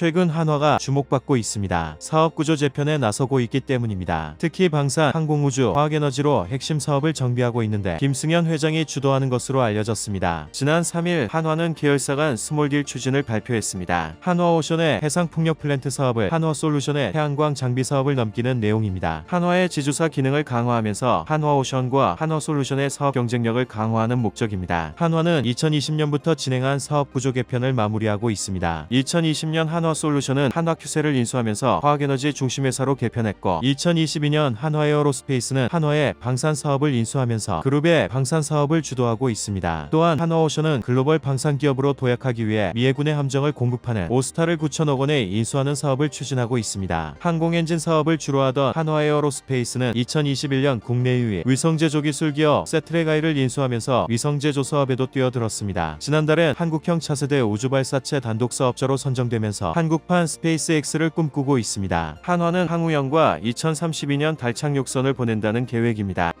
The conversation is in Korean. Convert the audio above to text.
최근 한화가 주목받고 있습니다. 사업 구조 재편에 나서고 있기 때문입니다. 특히 방산, 항공우주, 화학에너지로 핵심 사업을 정비하고 있는데 김승현 회장이 주도하는 것으로 알려졌습니다. 지난 3일 한화는 계열사 간 스몰딜 추진을 발표했습니다. 한화오션의 해상풍력 플랜트 사업을 한화솔루션의 태양광 장비 사업을 넘기는 내용입니다. 한화의 지주사 기능을 강화하면서 한화오션과 한화솔루션의 사업 경쟁력을 강화하는 목적입니다. 한화는 2020년부터 진행한 사업 구조 개편을 마무리하고 있습니다. 2020년 한화 솔루션은 한화큐세를 인수하면서 화학에너지 중심 회사로 개편했고 2022년 한화에어로스페이스는 한화의 방산 사업을 인수하면서 그룹의 방산 사업을 주도하고 있습니다. 또한 한화오션은 글로벌 방산 기업으로 도약하기 위해 미해군의 함정을 공급하는 오스타를 9천억 원에 인수하는 사업을 추진하고 있습니다. 항공엔진 사업을 주로 하던 한화에어로스페이스는 2021년 국내 유일 위성제조 기술 기업 세트레가이를 인수하면서 위성제조 사업에도 뛰어들었습니다. 지난달엔 한국형 차세대 우주발사체 단독 사업자로 선정되면서 한국판 스페이스X를 꿈꾸고 있습니다. 한화는 항우형과 2032년 달 착륙선을 보낸다는 계획입니다.